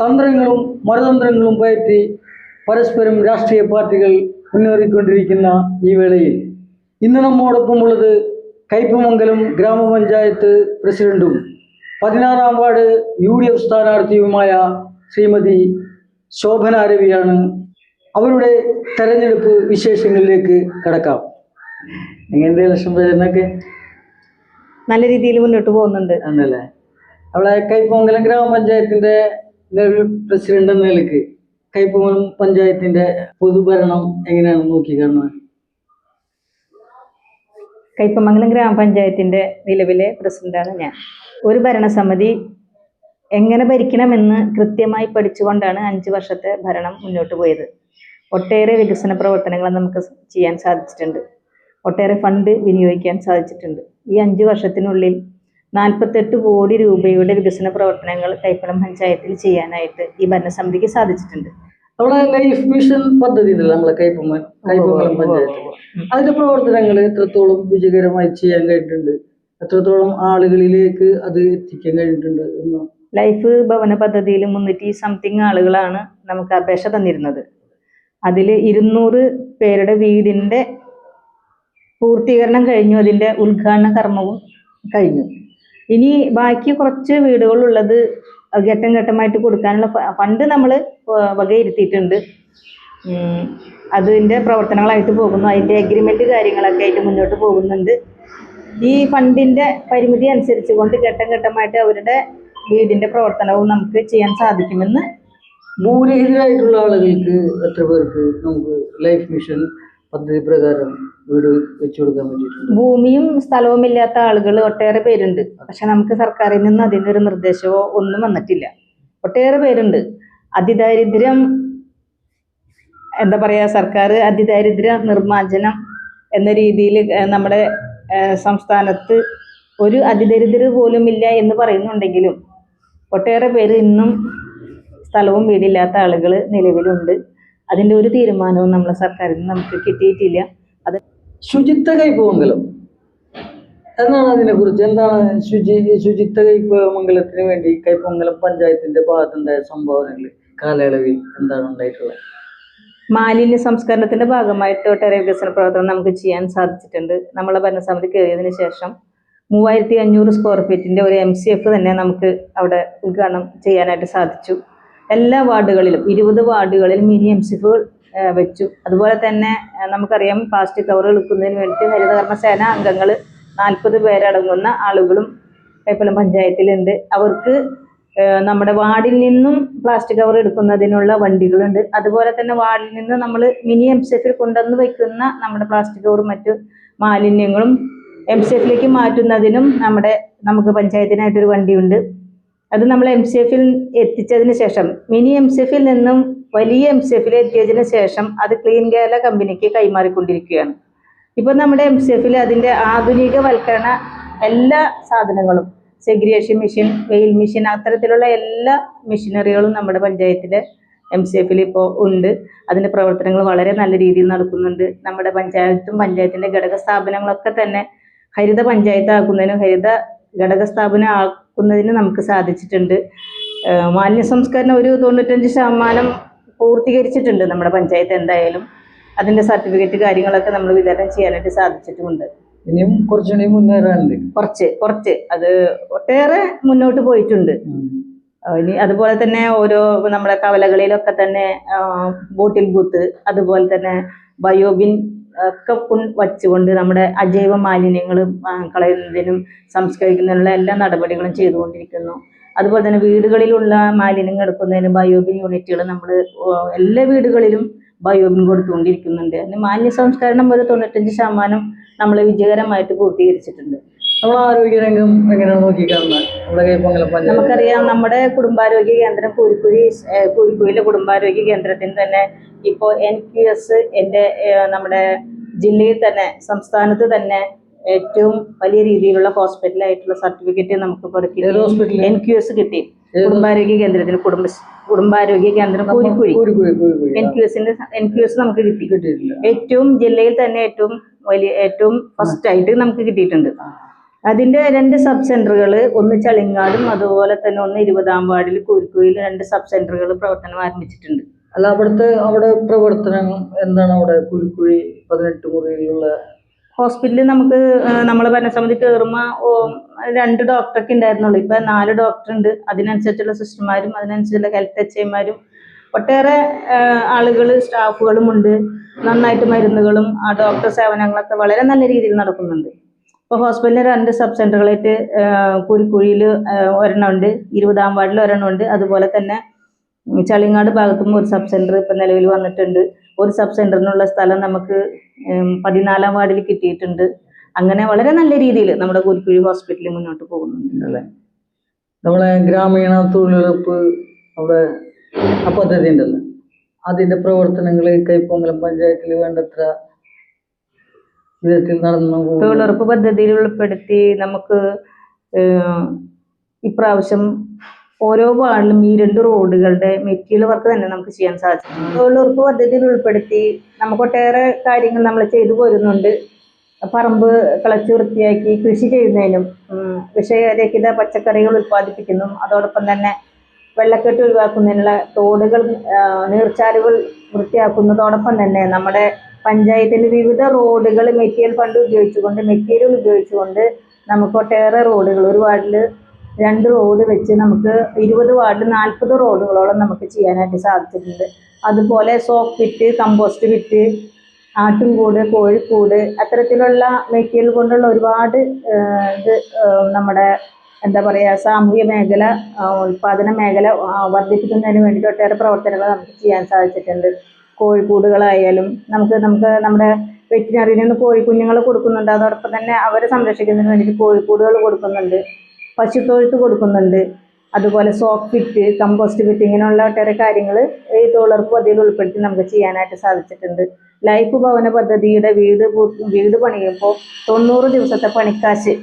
തന്ത്രങ്ങളും മറുതന്ത്രങ്ങളും പയറ്റി പരസ്പരം രാഷ്ട്രീയ പാർട്ടികൾ മുന്നേറിക്കൊണ്ടിരിക്കുന്ന ഈ വേളയിൽ. ഇന്ന് നമ്മോടൊപ്പം ഉള്ളത് കയ്പമംഗലം ഗ്രാമപഞ്ചായത്ത് പ്രസിഡന്റും പതിനാറാം വാർഡ് യു ഡി എഫ് സ്ഥാനാർത്ഥിയുമായ ശ്രീമതി ശോഭന രവിയാണ് അവരുടെ തെരഞ്ഞെടുപ്പ് വിശേഷങ്ങളിലേക്ക് കടക്കാം. എങ്ങനത്തെ ഇലക്ഷൻ പ്രചരണമൊക്കെ? നല്ല രീതിയിൽ മുന്നോട്ട് പോകുന്നുണ്ട്. അന്നല്ലേ അവളെ കൈപ്പൊങ്കലം ഗ്രാമപഞ്ചായത്തിന്റെ ഒരു പ്രസിഡന്റ് എന്ന നിലയ്ക്ക് കൈപ്പൊങ്കലം പഞ്ചായത്തിന്റെ പൊതുഭരണം എങ്ങനെയാണ് നോക്കി കൈപ്പമംഗലം ഗ്രാമപഞ്ചായത്തിന്റെ നിലവിലെ പ്രസിഡന്റാണ് ഞാൻ. ഒരു ഭരണസമിതി എങ്ങനെ ഭരിക്കണമെന്ന് കൃത്യമായി പഠിച്ചുകൊണ്ടാണ് അഞ്ച് വർഷത്തെ ഭരണം മുന്നോട്ട് പോയത്. ഒട്ടേറെ വികസന പ്രവർത്തനങ്ങൾ നമുക്ക് ചെയ്യാൻ സാധിച്ചിട്ടുണ്ട്. ഒട്ടേറെ ഫണ്ട് വിനിയോഗിക്കാൻ സാധിച്ചിട്ടുണ്ട്. ഈ അഞ്ച് വർഷത്തിനുള്ളിൽ നാൽപ്പത്തെട്ട് കോടി രൂപയുടെ വികസന പ്രവർത്തനങ്ങൾ കൈപ്പളം പഞ്ചായത്തിൽ ചെയ്യാനായിട്ട് ഈ ഭരണസമിതിക്ക് സാധിച്ചിട്ടുണ്ട്. അവിടെ ലൈഫ് മിഷൻ പദ്ധതി ഉണ്ടല്ലോ നമ്മളെ കൈപ്പൊങ്കലം പഞ്ചായത്ത് അതിന്റെ പ്രവർത്തനങ്ങൾ എത്രത്തോളം വിജയകരമായി ചെയ്യാൻ കഴിഞ്ഞിട്ടുണ്ട്? എത്രത്തോളം ആളുകളിലേക്ക് അത് എത്തിക്കാൻ കഴിഞ്ഞിട്ടുണ്ട് എന്ന്? ലൈഫ് ഭവന പദ്ധതിയിൽ മുന്നൂറ്റി സംതിങ് ആളുകളാണ് നമുക്ക് അപേക്ഷ തന്നിരുന്നത്. അതിൽ ഇരുന്നൂറ് പേരുടെ വീടിന്റെ പൂർത്തീകരണം കഴിഞ്ഞു. അതിന്റെ ഉദ്ഘാടന കർമ്മവും കഴിഞ്ഞു. ഇനി ബാക്കി കുറച്ച് വീടുകളുള്ളത് ഘട്ടം ഘട്ടമായിട്ട് കൊടുക്കാനുള്ള ഫണ്ട് നമ്മൾ വകയിരുത്തിയിട്ടുണ്ട്. അതിന്റെ പ്രവർത്തനങ്ങളായിട്ട് പോകുന്നു. അതിന്റെ എഗ്രിമെന്റ് കാര്യങ്ങളൊക്കെ ആയിട്ട് മുന്നോട്ട് പോകുന്നുണ്ട്. ഈ ഫണ്ടിന്റെ പരിമിതി അനുസരിച്ച് കൊണ്ട് ഘട്ടം ഘട്ടമായിട്ട് അവരുടെ വീടിന്റെ പ്രവർത്തനവും നമുക്ക് ചെയ്യാൻ സാധിക്കുമെന്ന് ഭൂരഹിതരായിട്ടുള്ള ആളുകൾക്ക് എത്ര പേർക്ക് നമുക്ക് ലൈഫ് മിഷൻ പദ്ധതി പ്രകാരം വീട് വെച്ചു കൊടുക്കാൻ പറ്റിയിട്ടുണ്ട്. ഭൂമിയും സ്ഥലവും ഇല്ലാത്ത ആളുകൾ ഒട്ടേറെ പേരുണ്ട്. പക്ഷെ നമുക്ക് സർക്കാരിൽ നിന്ന് അതിനൊരു നിർദ്ദേശമോ ഒന്നും വന്നിട്ടില്ല. ഒട്ടേറെ പേരുണ്ട്. അതിദാരിദ്ര്യം എന്താ പറയാ സർക്കാർ അതിദാരിദ്ര്യ നിർമ്മാർജനം എന്ന രീതിയിൽ നമ്മുടെ സംസ്ഥാനത്ത് ഒരു അതിദരിദ്രർ പോലും ഇല്ല എന്ന് പറയുന്നുണ്ടെങ്കിലും ഒട്ടേറെ പേര് ഇന്നും സ്ഥലവും വീടില്ലാത്ത ആളുകൾ നിലവിലുണ്ട്. അതിന്റെ ഒരു തീരുമാനവും നമ്മളെ സർക്കാരിൽ നിന്ന് നമുക്ക് കിട്ടിയിട്ടില്ല. അത് ശുചിത്വ കൈപ്പമംഗലം. എന്നാണ് അതിനെ കുറിച്ച്? എന്താണ് ശുചി ശുചിത്വ കൈപ്പമംഗലത്തിന് വേണ്ടി കൈപ്പമംഗലം പഞ്ചായത്തിന്റെ ഭാഗത്തുണ്ടായ സംഭാവനകൾ കാലയളവിൽ എന്താണ് ഉണ്ടായിട്ടുള്ളത്? മാലിന്യ സംസ്കരണത്തിന്റെ ഭാഗമായിട്ട് ഒട്ടേറെ വികസന പ്രവർത്തനം നമുക്ക് ചെയ്യാൻ സാധിച്ചിട്ടുണ്ട്. നമ്മളെ ഭരണസമിതി കയറിയതിനു ശേഷം മൂവായിരത്തി അഞ്ഞൂറ് സ്ക്വയർ ഫീറ്റിന്റെ ഒരു എം സി എഫ് തന്നെ നമുക്ക് അവിടെ ഉദ്ഘാടനം ചെയ്യാനായിട്ട് സാധിച്ചു. എല്ലാ വാർഡുകളിലും ഇരുപത് വാർഡുകളിൽ മിനി എം സിഫുകൾ വെച്ചു. അതുപോലെ തന്നെ നമുക്കറിയാം പ്ലാസ്റ്റിക് കവർ എടുക്കുന്നതിന് വേണ്ടിയിട്ട് ഹരിതകർമ്മ സേന അംഗങ്ങൾ നാൽപ്പത് പേരടങ്ങുന്ന ആളുകളും കൈപ്പലം പഞ്ചായത്തിലുണ്ട്. അവർക്ക് നമ്മുടെ വാർഡിൽ നിന്നും പ്ലാസ്റ്റിക് കവർ എടുക്കുന്നതിനുള്ള വണ്ടികളുണ്ട്. അതുപോലെ തന്നെ വാർഡിൽ നിന്ന് നമ്മൾ മിനി എം സി എഫിൽ കൊണ്ടുവന്ന് വയ്ക്കുന്ന നമ്മുടെ പ്ലാസ്റ്റിക് കവറും മറ്റു മാലിന്യങ്ങളും എം സി എഫിലേക്ക് മാറ്റുന്നതിനും നമ്മുടെ നമുക്ക് പഞ്ചായത്തിനായിട്ടൊരു വണ്ടിയുണ്ട്. അത് നമ്മൾ എം സി എഫിൽ എത്തിച്ചതിന് ശേഷം മിനി എം സി എഫിൽ നിന്നും വലിയ എം സി എഫിൽ എത്തിയതിന് ശേഷം അത് ക്ലീൻ കേരള കമ്പനിക്ക് കൈമാറിക്കൊണ്ടിരിക്കുകയാണ്. ഇപ്പോൾ നമ്മുടെ എം സി എഫിൽ അതിന്റെ ആധുനികവൽക്കരണ എല്ലാ സാധനങ്ങളും സെഗ്രിയേഷൻ മെഷീൻ വെയിൽ മെഷീൻ അത്തരത്തിലുള്ള എല്ലാ മെഷീനറികളും നമ്മുടെ പഞ്ചായത്തിലെ എം സി എഫിൽ ഇപ്പോൾ ഉണ്ട്. അതിന്റെ പ്രവർത്തനങ്ങൾ വളരെ നല്ല രീതിയിൽ നടക്കുന്നുണ്ട്. നമ്മുടെ പഞ്ചായത്തും പഞ്ചായത്തിന്റെ ഘടക സ്ഥാപനങ്ങളൊക്കെ തന്നെ ഹരിത പഞ്ചായത്ത് ആക്കുന്നതിനും ഹരിത ഘടക സ്ഥാപനം ആക്കുന്നതിന് നമുക്ക് സാധിച്ചിട്ടുണ്ട്. മാലിന്യ സംസ്കരണം ഒരു തൊണ്ണൂറ്റഞ്ച് ശതമാനം പൂർത്തീകരിച്ചിട്ടുണ്ട് നമ്മുടെ പഞ്ചായത്ത് എന്തായാലും. അതിന്റെ സർട്ടിഫിക്കറ്റ് കാര്യങ്ങളൊക്കെ നമ്മൾ വിതരണം ചെയ്യാനായിട്ട് സാധിച്ചിട്ടുമുണ്ട്. ഇനിയും കുറച്ചുകൂടി മുന്നേറാനുണ്ട് കുറച്ച് കുറച്ച്. അത് ഒട്ടേറെ മുന്നോട്ട് പോയിട്ടുണ്ട്. ഇനി അതുപോലെ തന്നെ ഓരോ നമ്മുടെ കവലകളിലൊക്കെ തന്നെ ബോട്ടിൽ ബൂത്ത് അതുപോലെ തന്നെ ബയോബിൻ ഒക്കെ വച്ചുകൊണ്ട് നമ്മുടെ അജൈവ മാലിന്യങ്ങൾ കളയുന്നതിനും സംസ്കരിക്കുന്നതിനുള്ള എല്ലാ നടപടികളും ചെയ്തുകൊണ്ടിരിക്കുന്നു. അതുപോലെ തന്നെ വീടുകളിലുള്ള മാലിന്യങ്ങൾ എടുക്കുന്നതിന് ബയോബിൻ യൂണിറ്റുകൾ നമ്മൾ എല്ലാ വീടുകളിലും ബയോബിൻ കൊടുത്തുകൊണ്ടിരിക്കുന്നുണ്ട്. അതിന് മാലിന്യ സംസ്കരണം ഒരു തൊണ്ണൂറ്റഞ്ച് ശതമാനം നമ്മൾ വിജയകരമായിട്ട് പൂർത്തീകരിച്ചിട്ടുണ്ട്. ആരോഗ്യരംഗം എങ്ങനെയാണ് നോക്കിക്കാണുന്നത്? നമുക്കറിയാം നമ്മുടെ കുടുംബാരോഗ്യ കേന്ദ്രം പൂരിക്കുഴി പൂരിക്കുഴിയിലെ കുടുംബാരോഗ്യ കേന്ദ്രത്തിന് തന്നെ ഇപ്പോൾ എൻ ക്യു എസ് എന്റെ നമ്മുടെ ജില്ലയിൽ തന്നെ സംസ്ഥാനത്ത് തന്നെ ഏറ്റവും വലിയ രീതിയിലുള്ള ഹോസ്പിറ്റലായിട്ടുള്ള സർട്ടിഫിക്കറ്റ് നമുക്ക് കൊടുക്കും? എൻ ക്യു എസ് കിട്ടി. കുടുംബാരോഗ്യ കേന്ദ്രത്തിൽ കുടുംബ കുടുംബാരോഗ്യ കേന്ദ്രം കൂടിക്കുഴി എൻ ക്യു എസിന്റെ എൻ ക്യു എസ് നമുക്ക് കിട്ടി. ഏറ്റവും ജില്ലയിൽ തന്നെ ഏറ്റവും വലിയ ഏറ്റവും ഫസ്റ്റ് ആയിട്ട് നമുക്ക് കിട്ടിയിട്ടുണ്ട്. അതിന്റെ രണ്ട് സബ് സെന്ററുകൾ ഒന്ന് ചളിങ്ങാടും അതുപോലെ തന്നെ ഒന്ന് ഇരുപതാം വാർഡിൽ കോഴിക്കോയിൽ രണ്ട് സബ് സെന്ററുകൾ പ്രവർത്തനം ആരംഭിച്ചിട്ടുണ്ട്. അല്ല അവിടുത്തെ അവിടെ പ്രവർത്തനങ്ങൾ എന്താണ് അവിടെ? കുരുക്കുഴി പതിനെട്ട് മുറിയിലുള്ള ഹോസ്പിറ്റലിൽ നമുക്ക് നമ്മളെ ഭരണസമിതി കയറുമ്പോൾ രണ്ട് ഡോക്ടറൊക്കെ ഉണ്ടായിരുന്നുള്ളൂ. ഇപ്പം നാല് ഡോക്ടർ ഉണ്ട് അതിനനുസരിച്ചുള്ള സിസ്റ്റർമാരും അതിനനുസരിച്ചുള്ള ഹെൽത്ത് എച്ച് ഐമാരും ഒട്ടേറെ ആളുകൾ സ്റ്റാഫുകളും ഉണ്ട്. നന്നായിട്ട് മരുന്നുകളും ആ ഡോക്ടർ സേവനങ്ങളൊക്കെ വളരെ നല്ല രീതിയിൽ നടക്കുന്നുണ്ട്. ഇപ്പോൾ ഹോസ്പിറ്റലിൽ രണ്ട് സബ് സെന്ററുകളായിട്ട് കുരിക്കുഴിയിൽ ഒരെണ്ണമുണ്ട് ഇരുപതാം വാർഡിൽ ഒരെണ്ണമുണ്ട് അതുപോലെ തന്നെ ചളിങ്ങാട് ഭാഗത്തും ഒരു സബ് സെന്റർ ഇപ്പം നിലവിൽ വന്നിട്ടുണ്ട്. ഒരു സബ് സെന്ററിനുള്ള സ്ഥലം നമുക്ക് പതിനാലാം വാർഡിൽ കിട്ടിയിട്ടുണ്ട്. അങ്ങനെ വളരെ നല്ല രീതിയിൽ നമ്മുടെ കുരിക്കുഴി ഹോസ്പിറ്റലിൽ മുന്നോട്ട് പോകുന്നുണ്ട്. അല്ലേ? നമ്മളെ ഗ്രാമീണ തൊഴിലുറപ്പ് അവിടെ ആ പദ്ധതി ഉണ്ടല്ലോ. അതിന്റെ പ്രവർത്തനങ്ങൾ കൈപ്പൊങ്കലം പഞ്ചായത്തിൽ വേണ്ടത്ര വിധത്തിൽ നടന്നു തൊഴിലുറപ്പ് പദ്ധതിയിൽ ഉൾപ്പെടുത്തി നമുക്ക് ഇപ്രാവശ്യം ഓരോ വാർഡിലും ഈ രണ്ട് റോഡുകളുടെ മെറ്റീരിയൽ വർക്ക് തന്നെ നമുക്ക് ചെയ്യാൻ സാധിച്ചു തൊഴിലുറപ്പ് പദ്ധതിയിൽ ഉൾപ്പെടുത്തി നമുക്ക് ഒട്ടേറെ കാര്യങ്ങൾ നമ്മൾ ചെയ്തു പോരുന്നുണ്ട്. പറമ്പ് കിളച്ച് വൃത്തിയാക്കി കൃഷി ചെയ്യുന്നതിനും വിഷയരഹിത പച്ചക്കറികൾ ഉൽപ്പാദിപ്പിക്കുന്നു അതോടൊപ്പം തന്നെ വെള്ളക്കെട്ട് ഒഴിവാക്കുന്നതിനുള്ള തോടുകൾ നീർച്ചാലുകൾ വൃത്തിയാക്കുന്നതോടൊപ്പം തന്നെ നമ്മുടെ പഞ്ചായത്തിന്റെ വിവിധ റോഡുകൾ മെറ്റീരിയൽ ഫണ്ട് ഉപയോഗിച്ചുകൊണ്ട് മെറ്റീരിയൽ ഉപയോഗിച്ചുകൊണ്ട് നമുക്ക് ഒട്ടേറെ റോഡുകൾ ഒരു വാർഡിൽ രണ്ട് റോഡ് വെച്ച് നമുക്ക് ഇരുപത് വാർഡ് നാൽപ്പത് റോഡുകളോളം നമുക്ക് ചെയ്യാനായിട്ട് സാധിച്ചിട്ടുണ്ട്. അതുപോലെ സോപ്പ് വിറ്റ് കമ്പോസ്റ്റ് വിറ്റ് ആട്ടുംകൂട് കോഴിക്കൂട് അത്തരത്തിലുള്ള മെറ്റീരിയൽ കൊണ്ടുള്ള ഒരുപാട് ഇത് നമ്മുടെ എന്താ പറയുക സാമൂഹ്യ മേഖല ഉൽപാദന മേഖല വർദ്ധിപ്പിക്കുന്നതിന് വേണ്ടിയിട്ട് ഒട്ടേറെ പ്രവർത്തനങ്ങൾ നമുക്ക് ചെയ്യാൻ സാധിച്ചിട്ടുണ്ട്. കോഴിക്കൂടുകളായാലും നമുക്ക് നമുക്ക് നമ്മുടെ വെറ്റിനറിയിൽ നിന്ന് കോഴിക്കുഞ്ഞുങ്ങൾ കൊടുക്കുന്നുണ്ട്. അതോടൊപ്പം തന്നെ അവരെ സംരക്ഷിക്കുന്നതിന് വേണ്ടിയിട്ട് കോഴിക്കൂടുകൾ കൊടുക്കുന്നുണ്ട്. പശുത്തൊഴുത്ത് കൊടുക്കുന്നുണ്ട്. അതുപോലെ സോക്ക് ഫിറ്റ് കമ്പോസ്റ്റ് ഫിറ്റ് ഇങ്ങനെയുള്ള ഒട്ടേറെ കാര്യങ്ങൾ ഈ തൊഴിലുറപ്പ് പദ്ധതിയിൽ ഉൾപ്പെടുത്തി നമുക്ക് ചെയ്യാനായിട്ട് സാധിച്ചിട്ടുണ്ട്. ലൈഫ് ഭവന പദ്ധതിയുടെ വീട് വീട് പണിയുമ്പോൾ തൊണ്ണൂറ് ദിവസത്തെ പണിക്കാശ്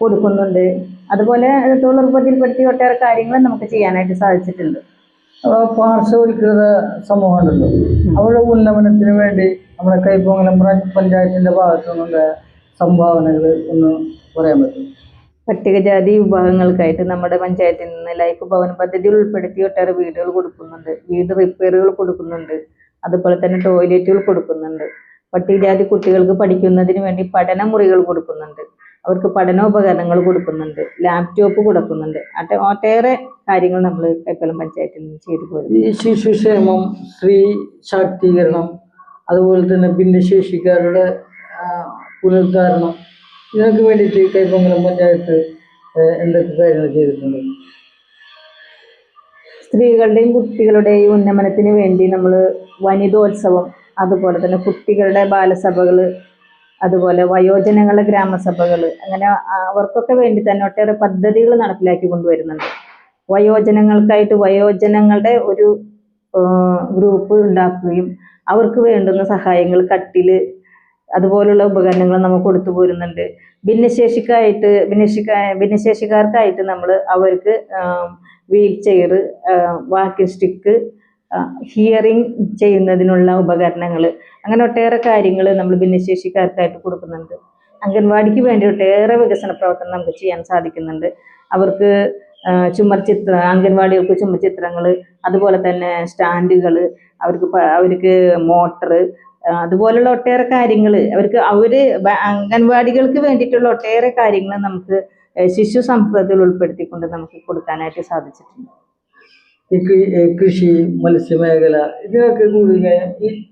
കൊടുക്കുന്നുണ്ട്. അതുപോലെ തൊഴിലുറപ്പ് പദ്ധതിയിൽപ്പെടുത്തി ഒട്ടേറെ കാര്യങ്ങൾ നമുക്ക് ചെയ്യാനായിട്ട് സാധിച്ചിട്ടുണ്ട്. പാർശ്വവൽക്കൃത പാർശ്വവൽകൃത സമൂഹം ഉണ്ടല്ലോ അവരുടെ ഉന്നമനത്തിന് വേണ്ടി നമ്മുടെ കൈപ്പൊങ്ങലം പഞ്ചായത്തിന്റെ പഞ്ചായത്തിന്റെ ഭാഗത്തു നിന്നുള്ള സംഭാവനകൾ ഒന്ന് പറയാൻ പറ്റും. പട്ടികജാതി വിഭാഗങ്ങൾക്കായിട്ട് നമ്മുടെ പഞ്ചായത്തിൽ നിന്ന് ലൈഫ് ഭവൻ പദ്ധതിയിൽ ഉൾപ്പെടുത്തി ഒട്ടേറെ വീടുകൾ കൊടുക്കുന്നുണ്ട്. വീട് റിപ്പയറുകൾ കൊടുക്കുന്നുണ്ട്. അതുപോലെ തന്നെ ടോയ്ലറ്റുകൾ കൊടുക്കുന്നുണ്ട്. പട്ടികജാതി കുട്ടികൾക്ക് പഠിക്കുന്നതിന് വേണ്ടി പഠന മുറികൾ കൊടുക്കുന്നുണ്ട്. അവർക്ക് പഠനോപകരണങ്ങൾ കൊടുക്കുന്നുണ്ട്. ലാപ്ടോപ്പ് കൊടുക്കുന്നുണ്ട്. അട്ട ഒട്ടേറെ കാര്യങ്ങൾ നമ്മൾ കൈപ്പലം പഞ്ചായത്തിൽ നിന്ന് ചെയ്തു പോകുന്നത് ഈ ശിശുക്ഷേമം സ്ത്രീ ശാക്തീകരണം അതുപോലെ തന്നെ ഭിന്നശേഷിക്കാരുടെ പുനരുദ്ധാരണം ഇതിനൊക്കെ വേണ്ടിയിട്ട് കൈപ്പൊങ്കലം പഞ്ചായത്ത് എന്തൊക്കെ കാര്യങ്ങൾ ചെയ്തിട്ടുണ്ട്? സ്ത്രീകളുടെയും കുട്ടികളുടെയും ഉന്നമനത്തിന് വേണ്ടി നമ്മൾ വനിതോത്സവം അതുപോലെ തന്നെ കുട്ടികളുടെ ബാലസഭകൾ അതുപോലെ വയോജനങ്ങളുടെ ഗ്രാമസഭകൾ അങ്ങനെ അവർക്കൊക്കെ വേണ്ടി തന്നെ ഒട്ടേറെ പദ്ധതികൾ നടപ്പിലാക്കി കൊണ്ടുവരുന്നുണ്ട്. വയോജനങ്ങൾക്കായിട്ട് വയോജനങ്ങളുടെ ഒരു ഗ്രൂപ്പ് ഉണ്ടാക്കുകയും അവർക്ക് വേണ്ടുന്ന സഹായങ്ങൾ കട്ടിൽ അതുപോലുള്ള ഉപകരണങ്ങൾ നമ്മൾ കൊടുത്തു പോരുന്നുണ്ട്. ഭിന്നശേഷിക്കായിട്ട് ഭിന്നശേഷിക്ക ഭിന്നശേഷിക്കാർക്കായിട്ട് നമ്മൾ അവർക്ക് wheelchair walking stick hearing ചെയ്യുന്നതിനുള്ള ഉപകരണങ്ങൾ അങ്ങനെ ഒട്ടേറെ കാര്യങ്ങൾ നമ്മൾ ഭിന്നശേഷിക്കാർക്കായിട്ട് കൊടുക്കുന്നുണ്ട്. അംഗൻവാടിക്ക് വേണ്ടി ഒട്ടേറെ വികസന പ്രവർത്തനം നമുക്ക് ചെയ്യാൻ സാധിക്കുന്നുണ്ട്. അവർക്ക് ചുമർ ചിത്ര അംഗൻവാടികൾക്ക് ചുമർ ചിത്രങ്ങൾ അതുപോലെ തന്നെ സ്റ്റാൻഡുകൾ അവർക്ക് അവർക്ക് മോട്ടർ അതുപോലുള്ള ഒട്ടേറെ കാര്യങ്ങൾ അവർക്ക് അവർ ബ- അംഗൻവാടികൾക്ക് വേണ്ടിയിട്ടുള്ള ഒട്ടേറെ കാര്യങ്ങൾ നമുക്ക് ശിശു സംസ്കൃതത്തിൽ ഉൾപ്പെടുത്തിക്കൊണ്ട് നമുക്ക് കൊടുക്കാനായിട്ട് സാധിച്ചിട്ടുണ്ട്. കൃഷി മത്സ്യമേഖല ഇതിനൊക്കെ കൂടി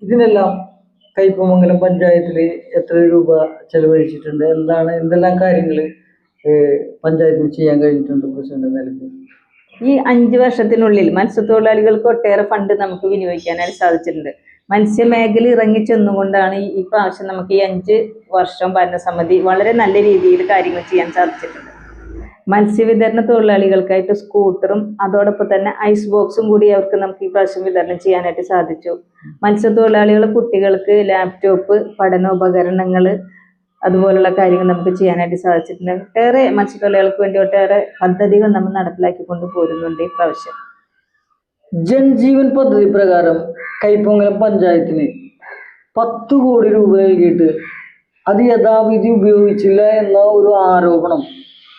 ഇതിനെല്ലാം കൈപ്പമംഗലം പഞ്ചായത്തിൽ എത്ര രൂപ ചെലവഴിച്ചിട്ടുണ്ട്? എന്താണ് എന്തെല്ലാം കാര്യങ്ങൾ പഞ്ചായത്തിന് ചെയ്യാൻ കഴിഞ്ഞിട്ടുണ്ട് പ്രസിഡന്റ് നിലയ്ക്ക്? ഈ അഞ്ച് വർഷത്തിനുള്ളിൽ മത്സ്യത്തൊഴിലാളികൾക്ക് ഒട്ടേറെ ഫണ്ട് നമുക്ക് വിനിയോഗിക്കാനായിട്ട് സാധിച്ചിട്ടുണ്ട്. മത്സ്യമേഖല ഇറങ്ങിച്ചെന്നുകൊണ്ടാണ് ഈ പ്രാവശ്യം നമുക്ക് ഈ അഞ്ച് വർഷം ഭരണസമിതി വളരെ നല്ല രീതിയിൽ കാര്യങ്ങൾ ചെയ്യാൻ സാധിച്ചിട്ടുണ്ട്. മത്സ്യവിതരണ തൊഴിലാളികൾക്കായിട്ട് സ്കൂട്ടറും അതോടൊപ്പം തന്നെ ഐസ് ബോക്സും കൂടി അവർക്ക് നമുക്ക് ഈ പ്രാവശ്യം വിതരണം ചെയ്യാനായിട്ട് സാധിച്ചു. മത്സ്യത്തൊഴിലാളികളെ കുട്ടികൾക്ക് ലാപ്ടോപ്പ് പഠനോപകരണങ്ങൾ അതുപോലുള്ള കാര്യങ്ങൾ നമുക്ക് ചെയ്യാനായിട്ട് സാധിച്ചിട്ടുണ്ട്. ഒട്ടേറെ മത്സ്യത്തൊഴിലാളികൾക്ക് വേണ്ടി ഒട്ടേറെ പദ്ധതികൾ നമ്മൾ നടപ്പിലാക്കിക്കൊണ്ട് പോരുന്നുണ്ട് ഈ പ്രാവശ്യം. ജൻജീവൻ പദ്ധതി പ്രകാരം കൈപ്പൊങ്ങലം പഞ്ചായത്തിന് പത്ത് കോടി രൂപ നൽകിയിട്ട് അത് യഥാവിധി ഉപയോഗിച്ചില്ല എന്ന ഒരു ആരോപണം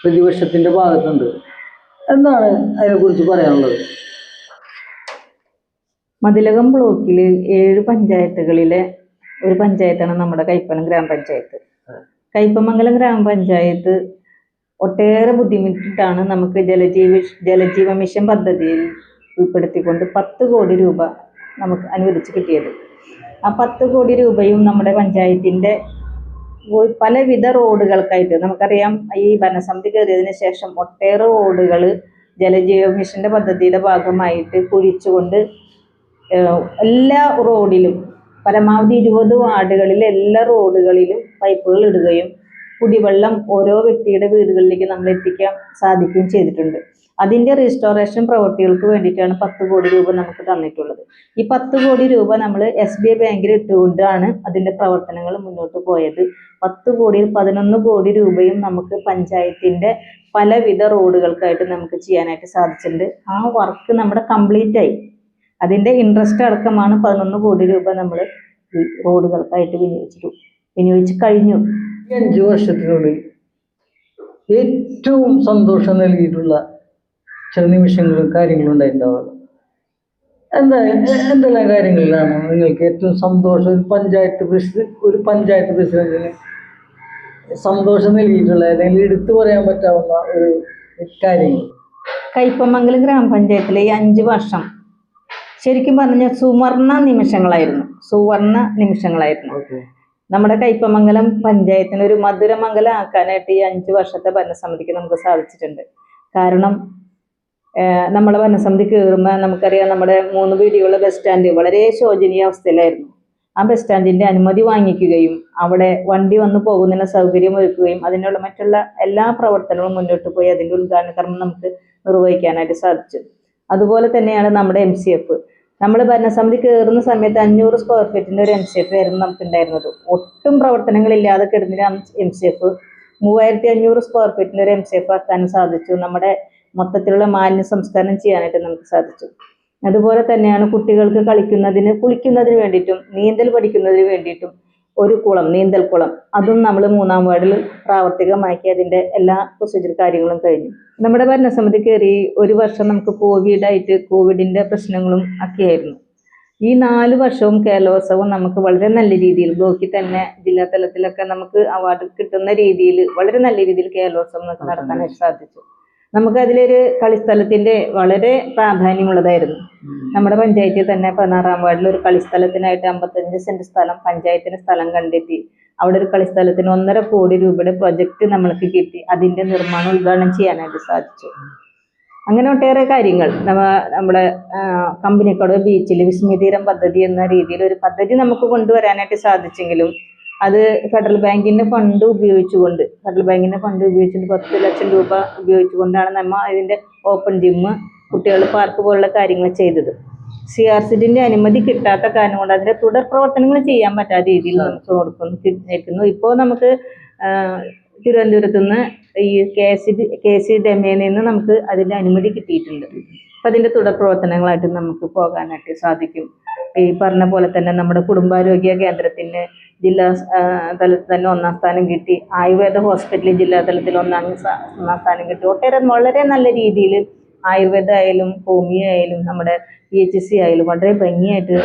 പ്രതിപക്ഷത്തിന്റെ ഭാഗത്തുണ്ട്. എന്താണ് അതിനെക്കുറിച്ച് പറയാനുള്ളത്? മതിലകം ബ്ലോക്കിൽ ഏഴ് പഞ്ചായത്തുകളിലെ ഒരു പഞ്ചായത്താണ് നമ്മുടെ കൈപ്പലം ഗ്രാമപഞ്ചായത്ത്. കൈപ്പമംഗലം ഗ്രാമപഞ്ചായത്ത് ഒട്ടേറെ ബുദ്ധിമുട്ടിട്ടാണ് നമുക്ക് ജലജീവി ജലജീവ മിഷൻ പദ്ധതിയിൽ ഉൾപ്പെടുത്തിക്കൊണ്ട് പത്ത് കോടി രൂപ നമുക്ക് അനുവദിച്ച് കിട്ടിയത്. ആ പത്ത് കോടി രൂപയും നമ്മുടെ പഞ്ചായത്തിന്റെ പലവിധ റോഡുകൾക്കായിട്ട് നമുക്കറിയാം ഈ ഭരണസമിതി കയറിയതിന് ശേഷം ഒട്ടേറെ റോഡുകൾ ജലജീവ മിഷന്റെ പദ്ധതിയുടെ ഭാഗമായിട്ട് കുഴിച്ചുകൊണ്ട് എല്ലാ റോഡിലും പരമാവധി ഇരുപത് വാർഡുകളിലെ എല്ലാ റോഡുകളിലും പൈപ്പുകൾ ഇടുകയും കുടിവെള്ളം ഓരോ വ്യക്തിയുടെ വീടുകളിലേക്ക് നമ്മൾ എത്തിക്കാൻ സാധിക്കുകയും ചെയ്തിട്ടുണ്ട്. അതിന്റെ റീസ്റ്റോറേഷൻ പ്രവൃത്തികൾക്ക് വേണ്ടിയിട്ടാണ് പത്ത് കോടി രൂപ നമുക്ക് തന്നിട്ടുള്ളത്. ഈ പത്ത് കോടി രൂപ നമ്മൾ എസ് ബി ഐ ബാങ്കിൽ ഇട്ടുകൊണ്ടാണ് അതിന്റെ പ്രവർത്തനങ്ങൾ മുന്നോട്ട് പോയത്. പത്ത് കോടിയിൽ പതിനൊന്ന് കോടി രൂപയും നമുക്ക് പഞ്ചായത്തിന്റെ പലവിധ റോഡുകൾക്കായിട്ട് നമുക്ക് ചെയ്യാനായിട്ട് സാധിച്ചിട്ടുണ്ട്. ആ വർക്ക് നമ്മുടെ കംപ്ലീറ്റ് ആയി. അതിന്റെ ഇൻട്രസ്റ്റ് അടക്കമാണ് പതിനൊന്ന് കോടി രൂപ നമ്മൾ ഈ റോഡുകൾക്കായിട്ട് വിനിയോഗിച്ചിട്ടു വിനിയോഗിച്ച് കഴിഞ്ഞു. ഈ അഞ്ചു വർഷത്തിനുള്ളിൽ ഏറ്റവും സന്തോഷം നൽകിയിട്ടുള്ള ചില നിമിഷങ്ങളും കാര്യങ്ങളും ഉണ്ടായിട്ടുണ്ടാവുക എന്താ എന്തെല്ലാം കാര്യങ്ങളിലാണ് നിങ്ങൾക്ക് ഏറ്റവും സന്തോഷം? ഒരു പഞ്ചായത്ത് പ്രസിഡന്റ് ഒരു പഞ്ചായത്ത് പ്രസിഡന്റിന് സന്തോഷം നൽകിയിട്ടുള്ള അല്ലെങ്കിൽ എടുത്തു പറയാൻ പറ്റാവുന്ന ഒരു കാര്യങ്ങൾ? കയ്പമംഗലം ഗ്രാമപഞ്ചായത്തിലെ ഈ അഞ്ച് വർഷം. ശരിക്കും പറഞ്ഞാൽ സുവർണ നിമിഷങ്ങളായിരുന്നു. സുവർണ നിമിഷങ്ങളായിരുന്നു. നമ്മുടെ കയ്പമംഗലം പഞ്ചായത്തിന് ഒരു മധുരമംഗലം ആക്കാനായിട്ട് ഈ അഞ്ച് വർഷത്തെ ഭരണസമിതിക്ക് നമുക്ക് സാധിച്ചിട്ടുണ്ട്. കാരണം നമ്മളെ ഭരണസമിതി കയറുമ്പോൾ നമുക്കറിയാം നമ്മുടെ മൂന്ന് വീടിയുള്ള ബസ് സ്റ്റാൻഡ് വളരെ ശോചനീയ അവസ്ഥയിലായിരുന്നു. ആ ബസ് സ്റ്റാൻഡിന്റെ അനുമതി വാങ്ങിക്കുകയും അവിടെ വണ്ടി വന്നു പോകുന്നതിന് സൗകര്യം ഒരുക്കുകയും അതിനുള്ള മറ്റുള്ള എല്ലാ പ്രവർത്തനങ്ങളും മുന്നോട്ട് പോയി അതിന്റെ ഉദ്ഘാടന കർമ്മം നമുക്ക് നിർവഹിക്കാനായിട്ട് സാധിച്ചു. അതുപോലെ തന്നെയാണ് നമ്മുടെ എം സി എഫ് നമ്മൾ ഭരണസമിതി കയറുന്ന സമയത്ത് അഞ്ഞൂറ് സ്ക്വയർ ഫീറ്റിന്റെ ഒരു എം സി എഫ് ആയിരുന്നു നമുക്ക് ഉണ്ടായിരുന്നത് ഒട്ടും പ്രവർത്തനങ്ങളില്ലാതെ കിടന്നിട്ട് എം സി എഫ് മൂവായിരത്തി അഞ്ഞൂറ് സ്ക്വയർ ഫീറ്റിന്റെ ഒരു എം സി എഫ് ആക്കാനും സാധിച്ചു. നമ്മുടെ മൊത്തത്തിലുള്ള മാലിന്യ സംസ്കരണം ചെയ്യാനായിട്ട് നമുക്ക് സാധിച്ചു. അതുപോലെ തന്നെയാണ് കുട്ടികൾക്ക് കളിക്കുന്നതിന് കുളിക്കുന്നതിന് വേണ്ടിയിട്ടും നീന്തൽ പഠിക്കുന്നതിന് വേണ്ടിയിട്ടും ഒരു കുളം നീന്തൽ കുളം. അതും നമ്മൾ മൂന്നാം വാർഡിൽ പ്രാവർത്തികമാക്കി അതിന്റെ എല്ലാ പ്രൊസീജിയർ കാര്യങ്ങളും കഴിഞ്ഞു. നമ്മുടെ ഭരണസമിതി കയറി ഒരു വർഷം നമുക്ക് കോവിഡായിട്ട് കോവിഡിന്റെ പ്രശ്നങ്ങളും ഒക്കെയായിരുന്നു ഈ നാല് വർഷവും കേരളോത്സവം നമുക്ക് വളരെ നല്ല രീതിയിൽ ബ്ലോക്കിൽ തന്നെ ജില്ലാ തലത്തിലൊക്കെ നമുക്ക് അവാർഡ് കിട്ടുന്ന രീതിയിൽ വളരെ നല്ല രീതിയിൽ കേരളോത്സവം നമുക്ക് നടത്താനായിട്ട് സാധിച്ചു. നമുക്ക് അതിലൊരു കളിസ്ഥലത്തിന്റെ വളരെ പ്രാധാന്യമുള്ളതായിരുന്നു. നമ്മുടെ പഞ്ചായത്തിൽ തന്നെ പതിനാറാം വാർഡിൽ ഒരു കളിസ്ഥലത്തിനായിട്ട് അമ്പത്തഞ്ച് സെന്റ് സ്ഥലം പഞ്ചായത്തിന് സ്ഥലം കണ്ടെത്തി. അവിടെ ഒരു കളിസ്ഥലത്തിന് ഒന്നര കോടി രൂപയുടെ പ്രൊജക്ട് നമ്മൾക്ക് കിട്ടി. അതിന്റെ നിർമ്മാണം ഉദ്ഘാടനം ചെയ്യാനായിട്ട് സാധിച്ചു. അങ്ങനെ ഒട്ടേറെ കാര്യങ്ങൾ. നമ്മ നമ്മുടെ കമ്പനിക്കോട് ബീച്ചിൽ വിസ്മിതീരം പദ്ധതി എന്ന രീതിയിൽ ഒരു പദ്ധതി നമുക്ക് കൊണ്ടുവരാനായിട്ട് സാധിച്ചെങ്കിലും അത് ഫെഡറൽ ബാങ്കിന്റെ ഫണ്ട് ഉപയോഗിച്ചുകൊണ്ട് ഫെഡറൽ ബാങ്കിന്റെ ഫണ്ട് ഉപയോഗിച്ചുകൊണ്ട് പത്ത് ലക്ഷം രൂപ ഉപയോഗിച്ചുകൊണ്ടാണ് നമ്മൾ ഇതിന്റെ ഓപ്പൺ ജിമ്മ് കുട്ടികൾ പാർക്ക് പോലുള്ള കാര്യങ്ങൾ ചെയ്തത്. സി ആർ സിഡിന്റെ അനുമതി കിട്ടാത്ത കാരണം കൊണ്ട് അതിന്റെ തുടർ പ്രവർത്തനങ്ങൾ ചെയ്യാൻ പറ്റാത്ത രീതിയിൽ നമുക്ക് കൊടുക്കുന്നു നിൽക്കുന്നു ഇപ്പോൾ നമുക്ക് തിരുവനന്തപുരത്ത് നിന്ന് ഈ കെ സി കെ സി ഡെമയിൽ നിന്ന് നമുക്ക് അതിന്റെ അനുമതി കിട്ടിയിട്ടുണ്ട്. അപ്പൊ അതിന്റെ തുടർ പ്രവർത്തനങ്ങളായിട്ട് നമുക്ക് പോകാനായിട്ട് സാധിക്കും. ഈ പറഞ്ഞ പോലെ തന്നെ നമ്മുടെ കുടുംബാരോഗ്യ കേന്ദ്രത്തിന് ജില്ലാ തലത്തിൽ തന്നെ ഒന്നാം സ്ഥാനം കിട്ടി. ആയുർവേദ ഹോസ്പിറ്റലിൽ ജില്ലാ തലത്തിൽ ഒന്നാം ഒന്നാം സ്ഥാനം കിട്ടി. ഒട്ടേറെ വളരെ നല്ല രീതിയിൽ ആയുർവേദ ആയാലും ഹോമിയോ ആയാലും നമ്മുടെ പി എച്ച് സി ആയാലും വളരെ ഭംഗിയായിട്ട്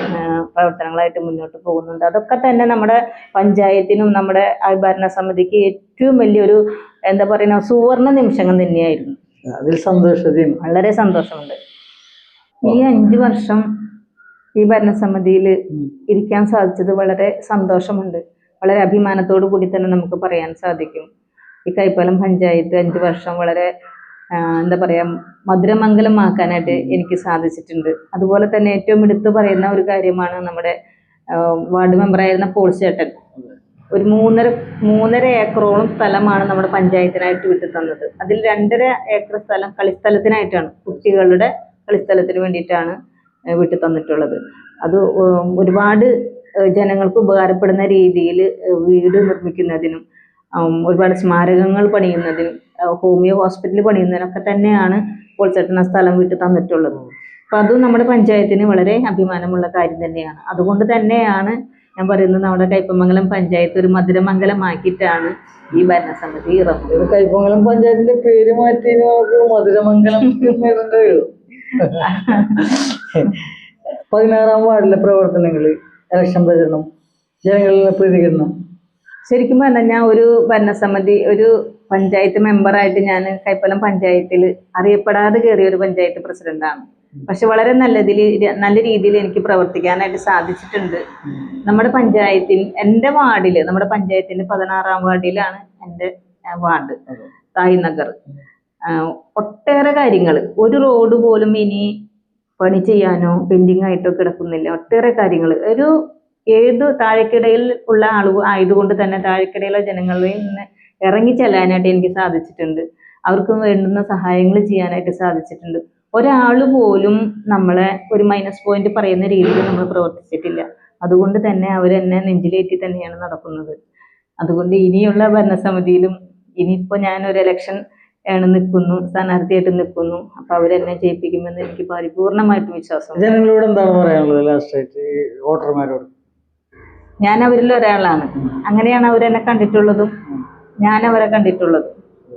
പ്രവർത്തനങ്ങളായിട്ട് മുന്നോട്ട് പോകുന്നുണ്ട്. അതൊക്കെ തന്നെ നമ്മുടെ പഞ്ചായത്തിനും നമ്മുടെ ഭരണ സമിതിക്ക് ഏറ്റവും വലിയൊരു എന്താ പറയുക സുവർണ നിമിഷങ്ങൾ തന്നെയായിരുന്നു. അതിൽ സന്തോഷതയും. വളരെ സന്തോഷമുണ്ട്. ഈ അഞ്ച് വർഷം ഈ ഭരണസമിതിയിൽ ഇരിക്കാൻ സാധിച്ചത് വളരെ സന്തോഷമുണ്ട്. വളരെ അഭിമാനത്തോടു കൂടി തന്നെ നമുക്ക് പറയാൻ സാധിക്കും. ഈ കൈപ്പലം പഞ്ചായത്ത് അഞ്ച് വർഷം വളരെ എന്താ പറയാ മധുരമംഗലമാക്കാനായിട്ട് എനിക്ക് സാധിച്ചിട്ടുണ്ട്. അതുപോലെ തന്നെ ഏറ്റവും എടുത്തു പറയുന്ന ഒരു കാര്യമാണ് നമ്മുടെ വാർഡ് മെമ്പറായിരുന്ന പോൾ ചേട്ടൻ. ഒരു മൂന്നര മൂന്നര ഏക്കറോളം സ്ഥലമാണ് നമ്മുടെ പഞ്ചായത്തിനായിട്ട് വിട്ടു തന്നത്. അതിൽ രണ്ടര ഏക്കർ സ്ഥലം കളിസ്ഥലത്തിനായിട്ടാണ്. കുട്ടികളുടെ കളിസ്ഥലത്തിന് വേണ്ടിയിട്ടാണ്. ഏഹ് വിട്ടു തന്നിട്ടുള്ളത്. അത് ഒരുപാട് ജനങ്ങൾക്ക് ഉപകാരപ്പെടുന്ന രീതിയിൽ വീട് നിർമ്മിക്കുന്നതിനും ഒരുപാട് സ്മാരകങ്ങൾ പണിയുന്നതിനും ഹോമിയോ ഹോസ്പിറ്റൽ പണിയുന്നതിനൊക്കെ തന്നെയാണ് ആ സ്ഥലം വിട്ട് തന്നിട്ടുള്ളത്. അപ്പൊ അതും നമ്മുടെ പഞ്ചായത്തിന് വളരെ അഭിമാനമുള്ള കാര്യം തന്നെയാണ്. അതുകൊണ്ട് തന്നെയാണ് ഞാൻ പറയുന്നത് നമ്മുടെ കൈപ്പമംഗലം പഞ്ചായത്ത് ഒരു മധുരമംഗലമാക്കിയിട്ടാണ് ഈ ഭരണസമിതി ഇറങ്ങുന്നത്. കൈപ്പമംഗലം പഞ്ചായത്തിന്റെ പേര് മാറ്റി മധുരമംഗലം പതിനാറാം വാർഡിലെ പ്രവർത്തനങ്ങൾ ഇലക്ഷൻ പ്രചരണം ജനങ്ങളിലെ പ്രതികരണം. ശരിക്കും പറഞ്ഞാൽ ഞാൻ ഒരു ഭരണസമിതി ഒരു പഞ്ചായത്ത് മെമ്പറായിട്ട് ഞാൻ കൈപ്പലം പഞ്ചായത്തിൽ അറിയപ്പെടാതെ കയറിയ ഒരു പഞ്ചായത്ത് പ്രസിഡന്റാണ് പക്ഷെ വളരെ നല്ലതിൽ നല്ല രീതിയിൽ എനിക്ക് പ്രവർത്തിക്കാനായിട്ട് സാധിച്ചിട്ടുണ്ട്. നമ്മുടെ പഞ്ചായത്തിൽ എന്റെ വാർഡിൽ നമ്മുടെ പഞ്ചായത്തിന്റെ പതിനാറാം വാർഡിലാണ് എന്റെ വാർഡ് തായ് നഗർ. ആ, ഒട്ടേറെ കാര്യങ്ങൾ ഒരു റോഡ് പോലും ഇനി പണി ചെയ്യാനോ പെൻഡിങ് ആയിട്ടോ കിടക്കുന്നില്ല. ഒട്ടേറെ കാര്യങ്ങൾ ഒരു ഏത് താഴെക്കിടയിൽ ഉള്ള ആളുകൾ ആയതുകൊണ്ട് തന്നെ താഴെക്കിടയിലെ ജനങ്ങളിൽ നിന്ന് ഇറങ്ങി ചെല്ലാനായിട്ട് എനിക്ക് സാധിച്ചിട്ടുണ്ട്. അവർക്ക് വേണ്ടുന്ന സഹായങ്ങൾ ചെയ്യാനായിട്ട് സാധിച്ചിട്ടുണ്ട്. ഒരാൾ പോലും നമ്മളെ ഒരു മൈനസ് പോയിന്റ് പറയുന്ന രീതിയിൽ നമ്മൾ പ്രവർത്തിച്ചിട്ടില്ല. അതുകൊണ്ട് തന്നെ അവരെന്നെ നെഞ്ചിലേറ്റി തന്നെയാണ് നടക്കുന്നത്. അതുകൊണ്ട് ഇനിയുള്ള ഭരണസമിതിയിലും ഇനിയിപ്പോൾ ഞാൻ ഒരു ഇലക്ഷൻ ആണ് നിൽക്കുന്നു സ്ഥാനാർത്ഥിയായിട്ട് നിൽക്കുന്നു. അപ്പൊ അവരെന്നെ ജയിപ്പിക്കുമെന്ന് എനിക്ക് പരിപൂർണമായിട്ടും വിശ്വാസം ജനങ്ങളോട് എന്താണ് പറയാനുള്ളത് ലാസ്റ്റ് ആയിട്ട് ഈ വോട്ടർമാരോട്? ഞാൻ അവരിൽ ഒരാളാണ്. അങ്ങനെയാണ് അവരെന്നെ കണ്ടിട്ടുള്ളതും ഞാൻ അവരെ കണ്ടിട്ടുള്ളതും.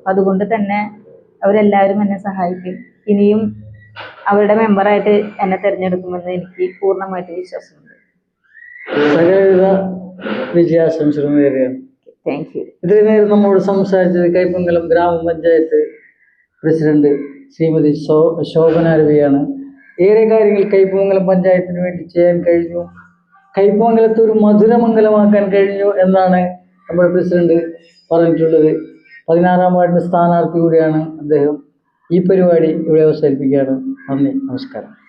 അതുകൊണ്ട് തന്നെ അവരെല്ലാവരും എന്നെ സഹായിക്കും. ഇനിയും അവരുടെ മെമ്പറായിട്ട് എന്നെ തിരഞ്ഞെടുക്കുമെന്ന് എനിക്ക് പൂർണമായിട്ട് വിശ്വാസമുണ്ട്. സകലവിധ വിജയാശംസകൾ നേരെയാണ് താങ്ക് യു നമ്മോട് സംസാരിച്ചത് കൈപ്പങ്കലം ഗ്രാമപഞ്ചായത്ത് പ്രസിഡന്റ് ശ്രീമതി ശോ ശോഭന രവിയാണ് ഏറെ കാര്യങ്ങൾ കൈപ്പമംഗലം പഞ്ചായത്തിന് വേണ്ടി ചെയ്യാൻ കഴിഞ്ഞു. കൈപ്പമംഗലത്തെ ഒരു മധുരമംഗലമാക്കാൻ കഴിഞ്ഞു എന്നാണ് നമ്മുടെ പ്രസിഡന്റ് പറഞ്ഞിട്ടുള്ളത്. പതിനാറാം വാർഡിന്റെ സ്ഥാനാർത്ഥി കൂടിയാണ് അദ്ദേഹം. ഈ പരിപാടി ഇവിടെ അവസാനിപ്പിക്കുകയാണ്. നന്ദി. നമസ്കാരം.